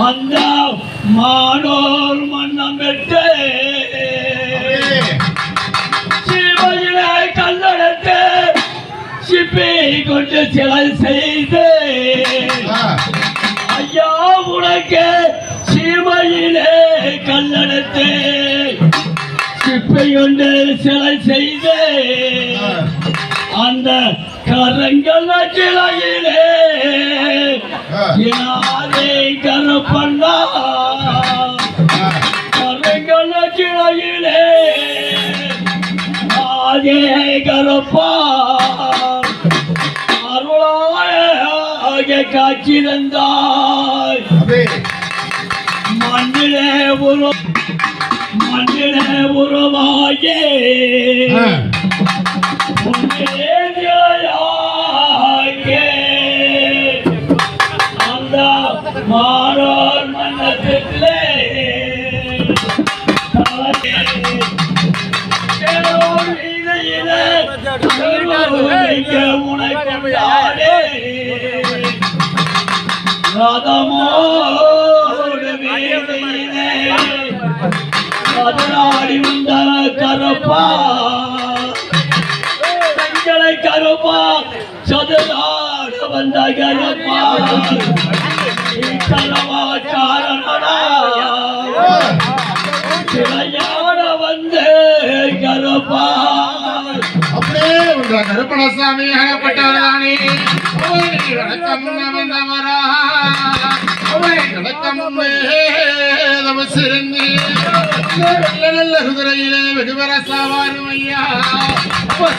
அந்த மானோர் மன்னம் பெற்று கல்லடத்து சிப்பி கொண்டு சிலை செய்து ஐயா உனக்கு சீமையிலே கல்லடத்தே சிப்பி கொண்டு சிலை செய்து அந்த கரங்கள் சிலையிலே ஆ. யாரே கருப்பண்ணா. ஆ, கரங்கள் சிலையிலே. ஆதே கருப்பா. அருளாக காட்சி தந்தாய் சாமி மண்ணிலே உரு மண்ணிலே உருவாயே ஆ, அந்த மாறோர் மன்னத்திலே ரதமோடு வீதியிலே பதினாடி வந்த கருப்பா. பெண்களை கருப்பா சதுராட வந்த கருப்பா. கலவா காரணடா சிலையாட வந்து கருப்பா. அப்படியே கருப்பணசாமி ஆகப்பட்டவர்தானே வணக்கம் வந்தவரா வணக்கம் சிறந்தி. நல்ல நல்ல குதிரையிலே வெகுவர சாவாரும் ஐயா அப்ப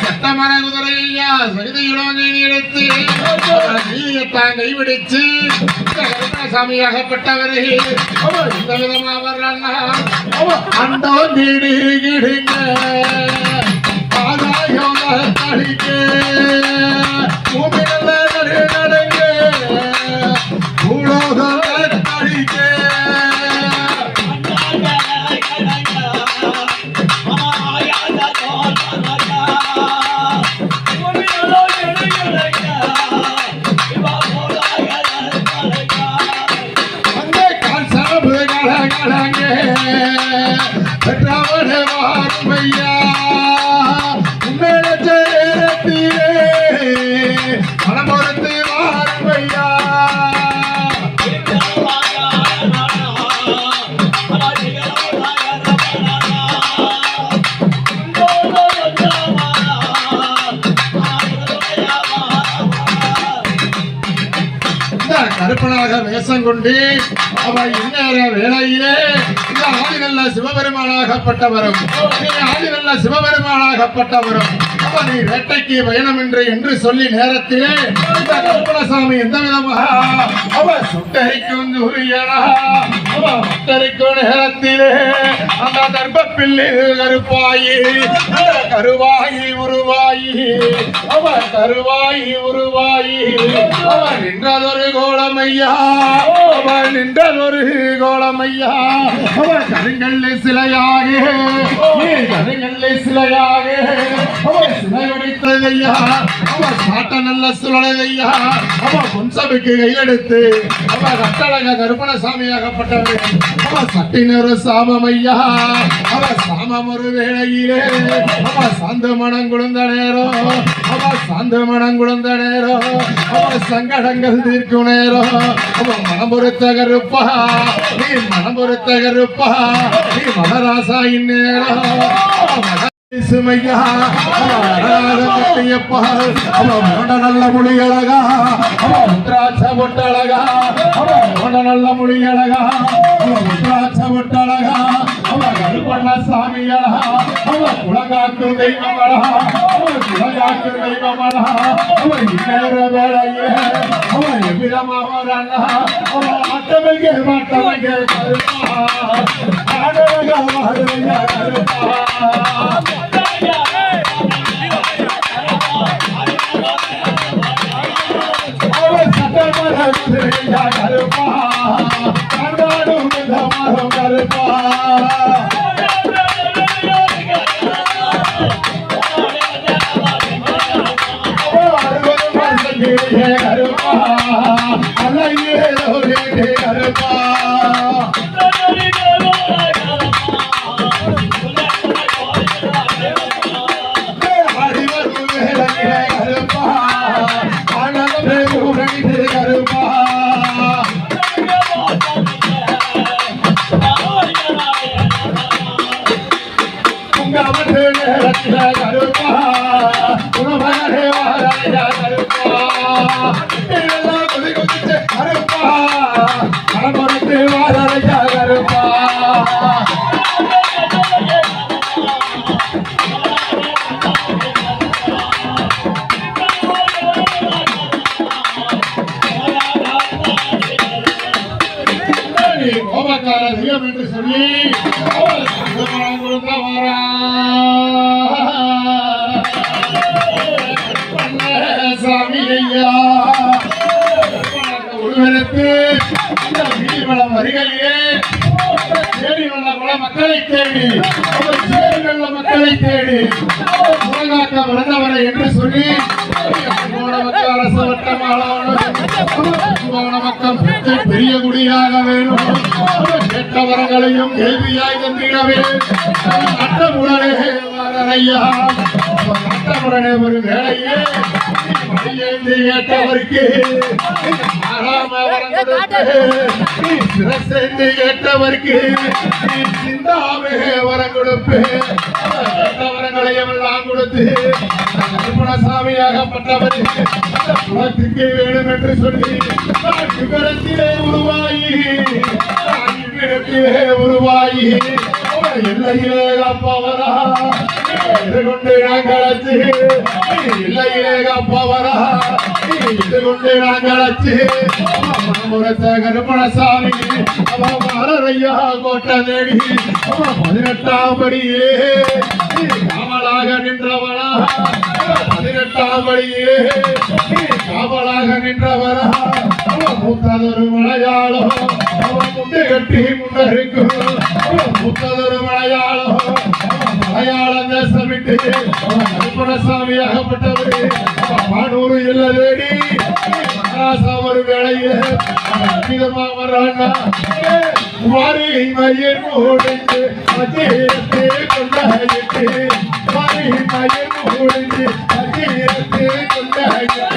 குதிரையா சகிதையுடன் எடுத்து. நீயத்தான் கைவிடிச்சு சாமியாகப்பட்டவரே இந்த விதமா வர்றான்னா வீடு கிடுங்க வேஷம் கொண்டு அவ இந்நேர வேலையிலே இந்த ஆதிநல்ல சிவபெருமானாகப்பட்டவரும். நீ சிவபெருமானாகப்பட்டவரும். அவ நீ வேட்டைக்கு பயணம் என்று என்று சொல்லி நேரத்திலே இந்த கருப்பணசாமி எந்த விதமாக அவ சுட்டரிக்கும் உரியனா? அவ சுட்டரிக்கும் நேரத்திலே அந்த தர்ப்பப்பிள்ளி கருப்பாயி கருவாயி உருவாயி அவ கருவாயி உருவாயி அவ நின்றதொரு கோலமையா? அவ நின்றதொரு கோலமையா? அவ கருங்கல்ல சிலையாக கருங்கல்ல சிலையாக அவ சிலை வடித்ததையா அவ சாட்ட நல்ல சுழலையா கையெடுத்து அவ கட்டழக கருப்பணசாமியாகப்பட்டவர் அவ சட்டினொரு சாமமையா? அவ சாமம் ஒரு வேளையிலே அவ சாந்த மனம் குழந்த நேரம் அவ சாந்த மனம் குழந்த நேரம் அவ சங்கடங்கள் தீர்க்கும் நேரம் அவ மனம் பொறுத்த கருப்பா? நீ மனம் பொறுத்த கருப்பா? நீ மனராசா இந்நேரம் சுமையா? அவ அழகாக கட்டியப்பா அவ மோட நல்ல மொழி அழகா. அவ முத்ராட்ச பொட்டழகா அவன் உட நல்ல மொழி அழகா. அவன் உத்ராட்ச ஒட்டழகா அவன் கருப்பண்ண சாமி அழகா. அவன் குலகாக்கும் தெய்வம் அழகா. அவன் குலகாக்கும் தெய்வம் அழகா. அவன் இன்னேற வேலையே அவன் எவ்விதமாக அண்ணா. அவன் ஆட்டமைக்கு மாட்டமைக்கு கருப்பா. ஆடழகா மாடுங்க கருப்பா. நீ என்று சொல்லி சாமி ஐயா ஒருவருக்கு மக்களை தேடி. அவர் சேரி வெள்ள மக்களை தேடி. உலகாக்க விழுந்தவரை என்று சொல்லி போன மக்கள் அரசு மக்கள் பெரிய குடியாக கேள்வியாய் தந்திடவே. ஐயா ஒரு வேலையே. கேட்டவருக்கு ஆறாம வரம் கொடுத்து கேட்டவருக்கு வரம் கொடுப்பேன். வரங்களையும் எல்லாம் கொடுத்து சாமியாகப்பட்டவர் குலத்துக்கு வேணும் என்று சொல்லி நான் உருவாகி உருவாகி அவர் எல்லையிலே காப்பவரா. எதிர்கொண்டு நாங்கள் அச்சு எல்லையிலே காப்பவரா. எதிர்கொண்டு நாங்கள் அச்சு தேடி பதினெட்டாம் படியே. காவலாக நின்றவனா பதினெட்டாம் காவலாக நின்றவரா? மூத்ததொரு மலையாளம் அவன் முண்டு கட்டி முன்னருக்கு மூத்ததொரு மலையாளம் அவன் மலையாளம் தேசம் விட்டு அவன் கருப்பணசாமி ஆகப்பட்டவர். அவன் பானூறு இல்ல தேடி மகாராசா ஒரு வேளையில அவன் அமிதமா வர்றான்னா மாரிகை மயிர் மூடிந்து கொண்டாயிட்டு மாரிகை மயிர் மூடிந்து மத்தியத்தை கொண்டாயிட்டு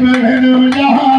Mehru Jahan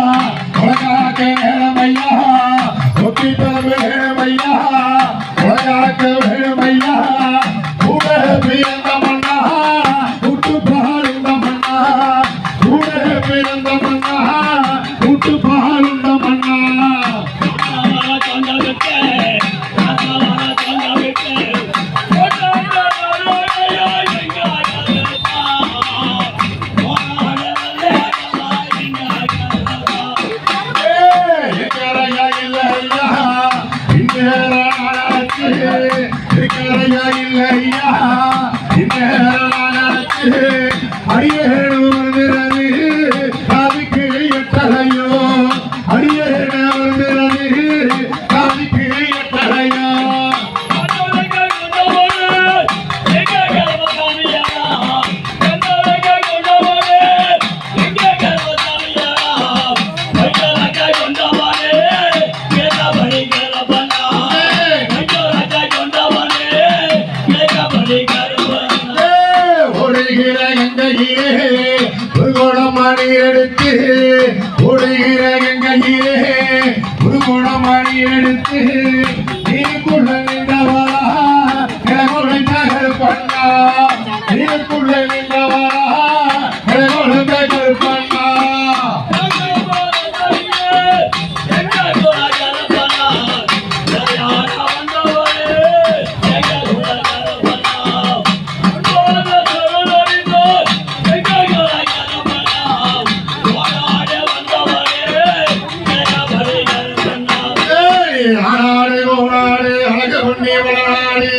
பொன்னி வளநாடு.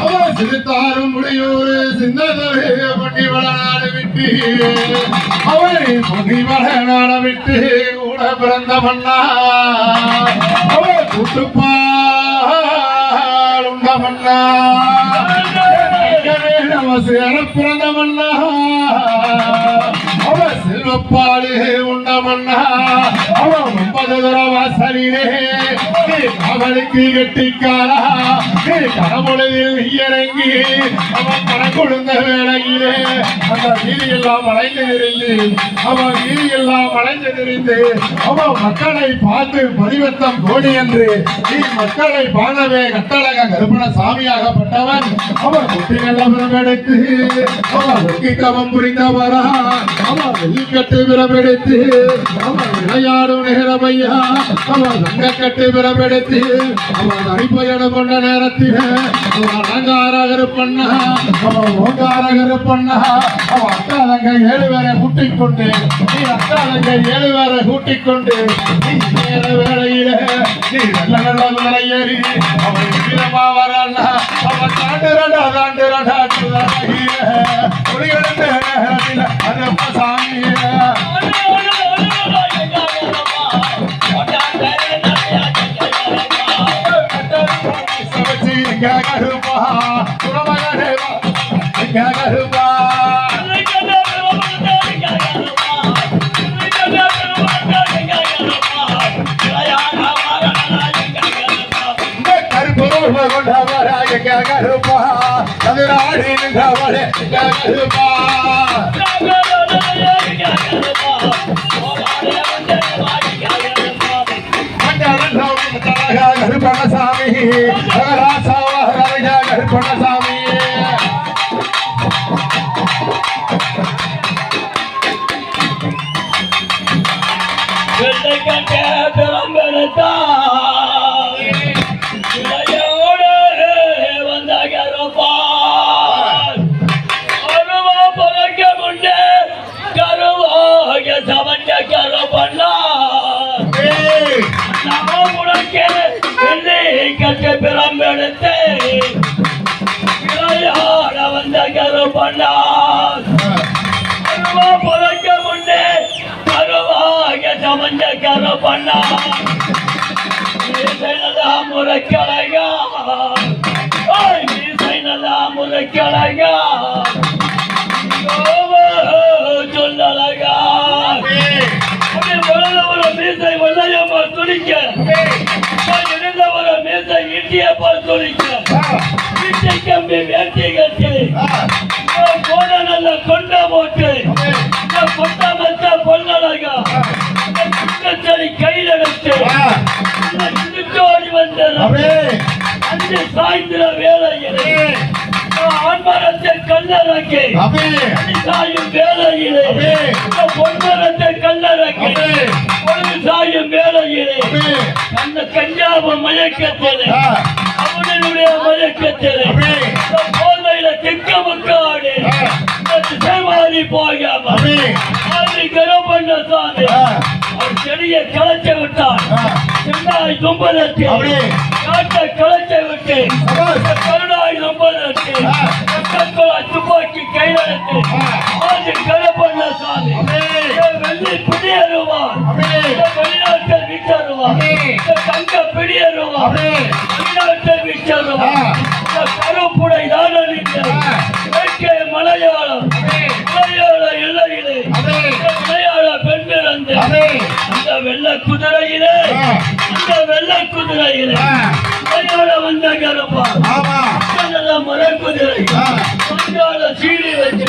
அவன் சிறுத்தாரும் முடியூரு சின்னதொரு பொன்னி வளநாடு விட்டு. அவனை பொன்னி வளநாட விட்டு கூட பிறந்த மன்னா. அவன் கூட்டுப்பால் உண்ட மன்னா. பிறந்த மன்னா. அவ உண்டமன்னா உண்ட மன்னா அவன் ஒன்பது வாசலிலே நீ அவளுக்கு கெட்டிக்காரா. நீ இறங்கி அவன் கணக்கொழுந்த வேளையிலே அந்த வீதியெல்லாம் மலைந்து திரிந்து அவன் வீதியெல்லாம் மலைந்து திரிந்து அவன் மக்களை பார்த்து பதிவத்தம் கோடி என்று நீ மக்களை பாடவே கட்டழக கருப்பண சாமியாகப்பட்டவன். அவன் குட்டி நல்லபுரம் எடுத்து அவன் வெற்றி தவம் புரிந்தவரா. அவன் வெள்ளிக்கட்டு விரமெடுத்து அவன் விளையாடும் நிகழமையா. அவன் தங்கக்கட்டு விரமெடுத்து அவன் அடிப்பயணம் கொண்டன நேரத்தில் அலங்காரகர் பண்ண அவன் ஓங்காரகர் பண்ண அவன் அக்காலங்க ஏழு பேரை கூட்டிக் கொண்டு நீ அக்காலங்க ஏழு பேரை கூட்டிக் கொண்டு நீ நேர வேளையில நீ நல்ல நல்ல வேலை ஏறி அவன் வீரமா அவன் தாண்டுறடா தாண்டுறடா சாமியே கருப்பா பிறம்பெடுத்து விளையாட வந்த கருப்பண்ணான் கருவா முன்னே கருவாக சமஞ்ச கருப்பண்ணா. முறைக்கழகா முறைக்கழகா சொல்லழகா. துடிக்க வீட்டை கம்பி வேட்டி கட்டி போன நல்ல கொண்ட போட்டு. கொண்ட மத்த பொன்னழகா. செடி கையில் எடுத்து இழுத்தோடி வந்தது அஞ்சு சாய்ந்திர வேலையிலே ஆண்மரத்தை கல்லறக்கி. சாயும் வேலையிலே பொன்மரத்தை கல்லறக்கி. பொழுது சாயும் வேலையிலே அந்த கஞ்சாப மயக்கத்திலே தும்பலத்தில் காட்டை களைச்சு விட்டு கருணாய் தும்பலத்தில் கற்கொலை துப்பாக்கி கையெழுத்து. ஆதி கரப்பண்ண சாமி வெள்ளி பிடியருவான் வெளிநாட்டில் விட்டருவான் தங்க பிடியருவான் வெளிநாட்டில் விட்டருவான் கருப்புடை தான் இயற்கை மலையாளம். மலையாள எல்லையிலே. மலையாள பெண் பிறந்து அந்த வெள்ள குதிரையிலே. குதிரையிலே. மலையாள வந்த கருப்பா. மர குதிரை மலையாள சீடி வச்சு